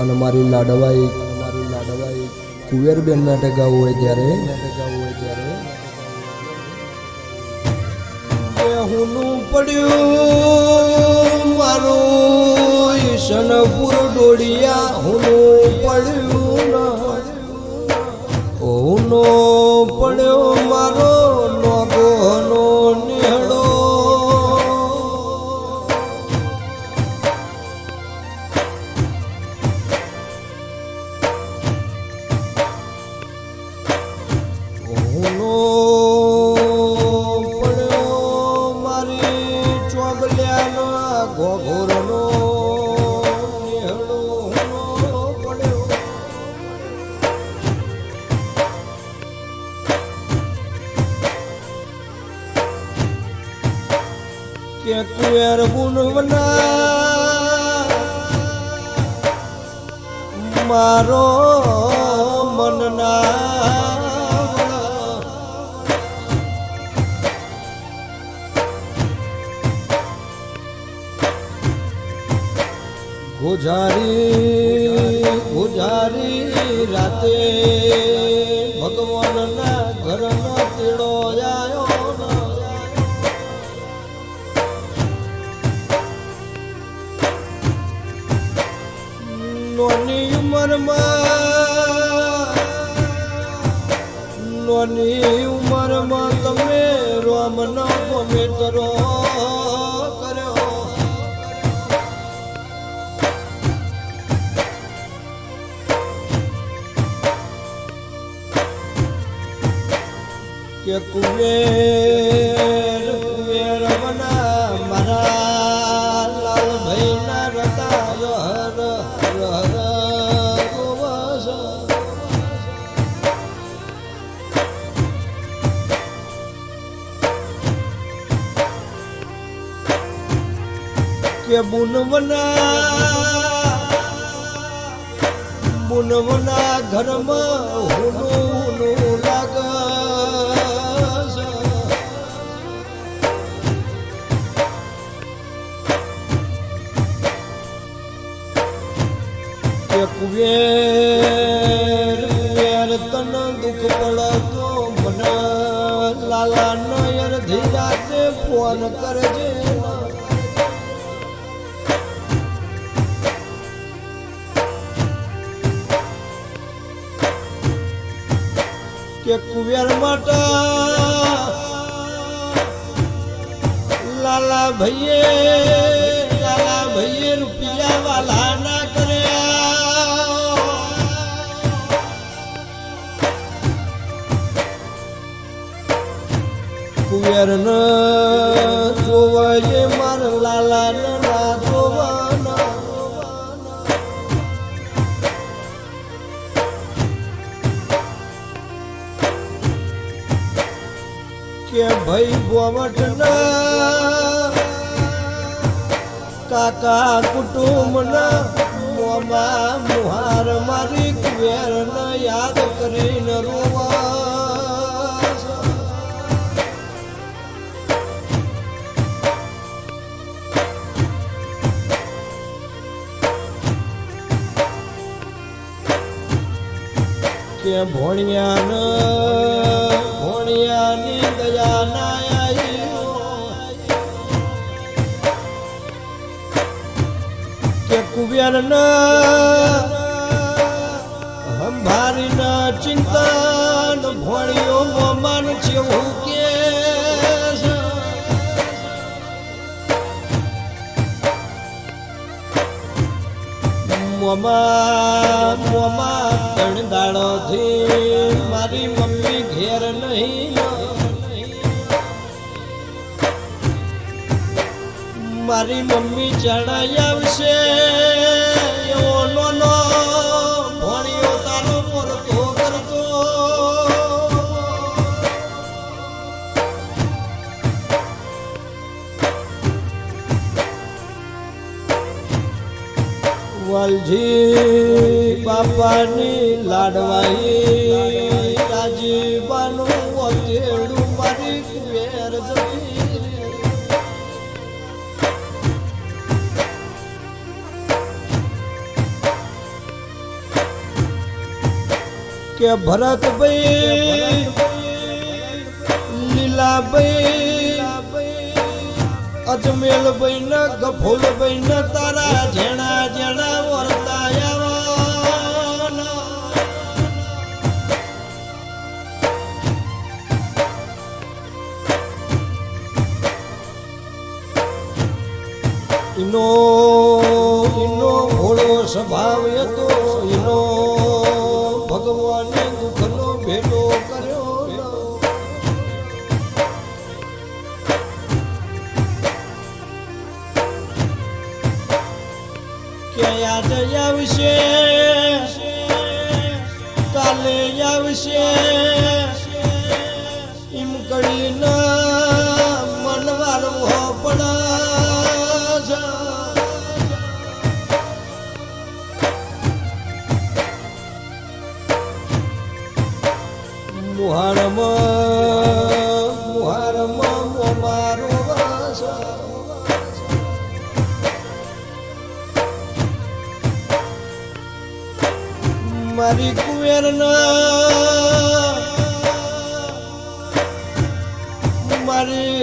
અને મારી લાડવાઈ મારી લાડવાઈ કુવેરબેન માટે ગાવું હોય ત્યારે. ગાવું હોય ત્યારે હુનું પડ્યું મારું ઈશનપુર ડોડિયા હુનું પડ્યું કે કુવેર ગુણવના મારો મનના ગુજારી ગુજારી રાતે નોની ઉંમરમાં તમે રોમનો પવિત્રો કર્યો. કે કુવેર કે બુનવના બુનવના ઘરમાં હુનું હુનું લાગસ કે ભૈયે લાલા ભૈયે રૂપિયા વાલા ના કર્યા. કુવેર ન જોવાય, માર લાલા ના જોવાના. કે ભાઈ બોવટ ના કાકા કુટુંબના મોમાં મુહાર મારી કુવેર ને યાદ કરીને રોવા કે ભોણિયાન ભોણિયાની દયા કે કુબેર ન હંભારી ના ચિંતન મમાન છે હું કે છે. મમા તણ દાડોથી મારી મમ્મી ઘેર નહીં મારી મમ્મી જણાઈ આવશે. એવો ભણ્યો તારો પરતો કરતો. વાલજી બાપાની લાડવાઈ. કે ભરતભાઈ લીલાભાઈ અજમેલભાઈ ને ગફુલભાઈ ન, તારા જેણા જેણા વર્તાયા ઇનો ઇનો ભોળો સ્વભાવ હતો એનો ભગવાને દુઃખનો ભેટો કર્યો કે યાદ કાલે આવશે એમ કરીને મનવાર પણ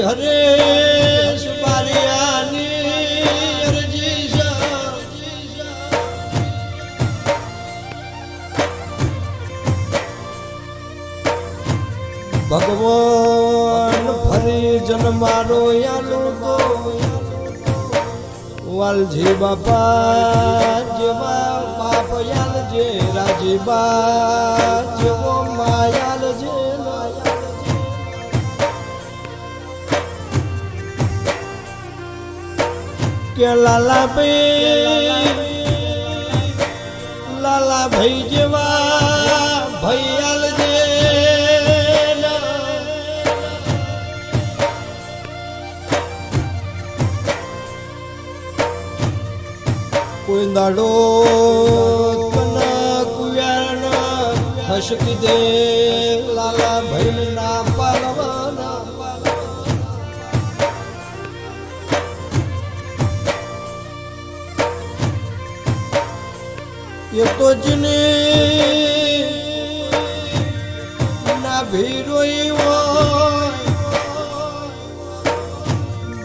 મારી હરેશ બારિયાની અરજી. ભગવાન ફરી જન્મારો યાલો વાલજી બાપા જેવા બાપ યાલ જે રાજીબા જેવો માયાલ કે લાલા ભાઈ લાલા ભાઈ જેવા ભૈયાલ જે કોઈ દાડો તના કુયારના ખસકી દે લાલા ભાઈ ના પાલવાના એ તો જને ના ભીરોઈ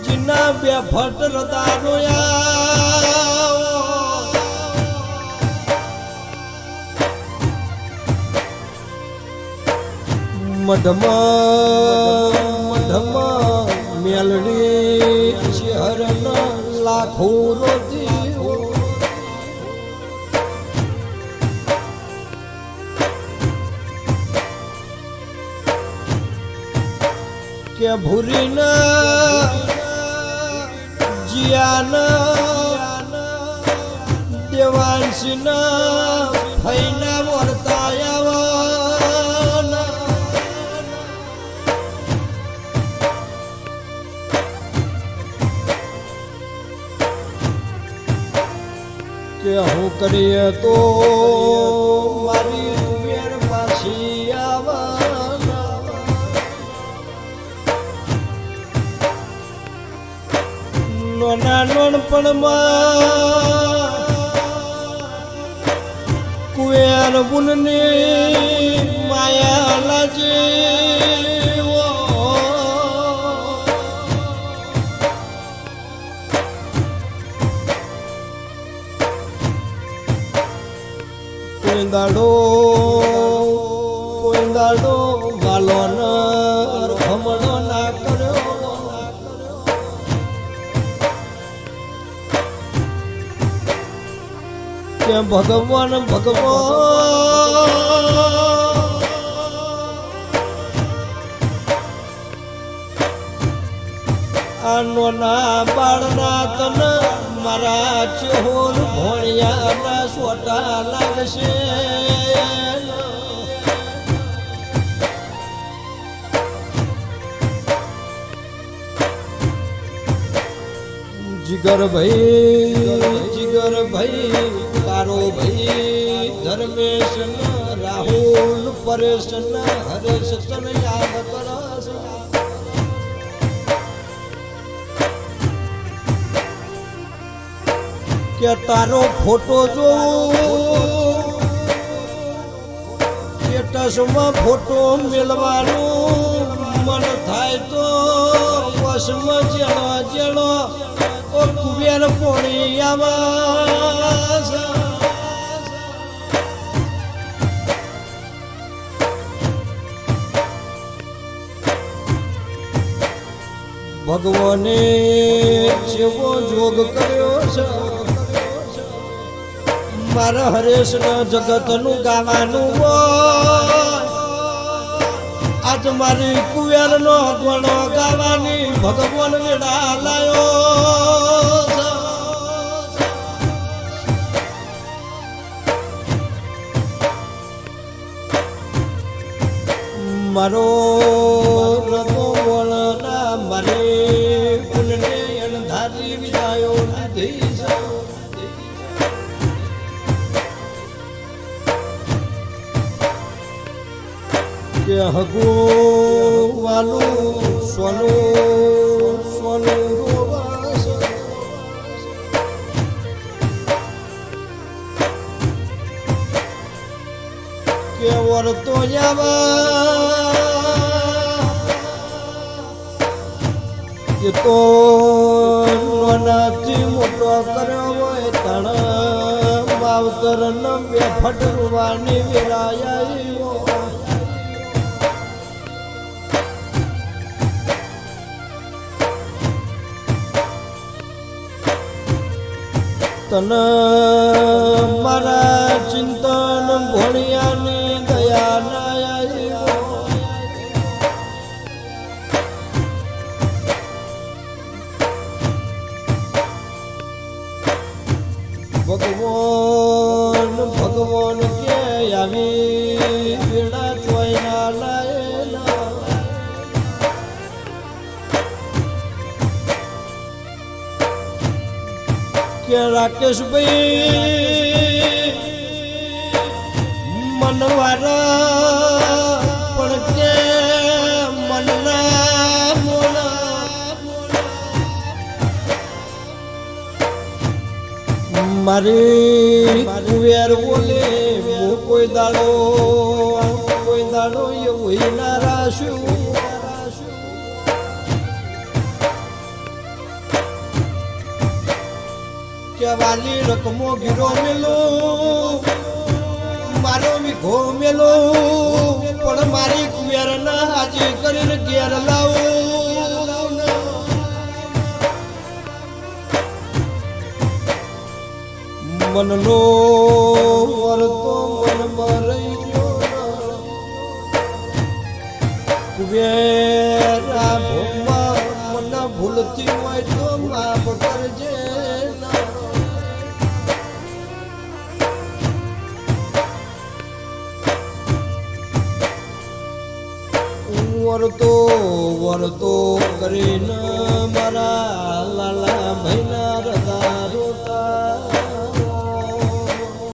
જીના બે ફટ રતા રોયા મઢમાં મઢમાં મેલડી શહેરના લાખો રોજી કે ભૂરીના જીયાના દેવાંશના ફૈના વર્તાયા કે હું કરીએ તો મારી નોનપણમાં કુવેર બુનની માયા લાજે દાડો ભગવાન ભગવાન. આનો ના બાળના તન મારા ચહોર ભોણિયાના સોટા લાગશે. જીગર ભાઈ. કરશ કે તારો ફોટો જો સ્ટેટસમાં ફોટો મેળવાનું મન થાય તો વશમાં જેણો જેણો ઓ કુબેર પોણી આવા ભગવાને જેવો જોગ કર્યો છે. મારા હરેશના જગતનું ગાવાનું આજ મારી કુવેરનો ગણો ગાવાની ભગવાન વેડા લાયો મારો કે હગો વાલું સોનું સોનું કે વરતો જાવા કે તો નાનાથી મોટો કર્યો હોય તણ. માવતર ન બે ફટરવાની વિરાયા. તન મારા ચિંતન ભોળિયાની દયા રાકેશભાઈ મનવારા, પણ કે મનના મારી કુવેર બોલે કોઈ દાડો કોઈ દાડો એવું નારા રાશું કે વાલી રકમો ગીરો મેલો, મારો વિઘો મેલો. પણ મારી કુવેર ના હાજી કરીને ઘેર લાવો. મનનો વરતો મનમાં રહી ગયો કુવેરા ભોગમાં મને ભૂલતી હોય તો માફ કરજે. વરતો વરતો કરીને મારા લાલા મહિના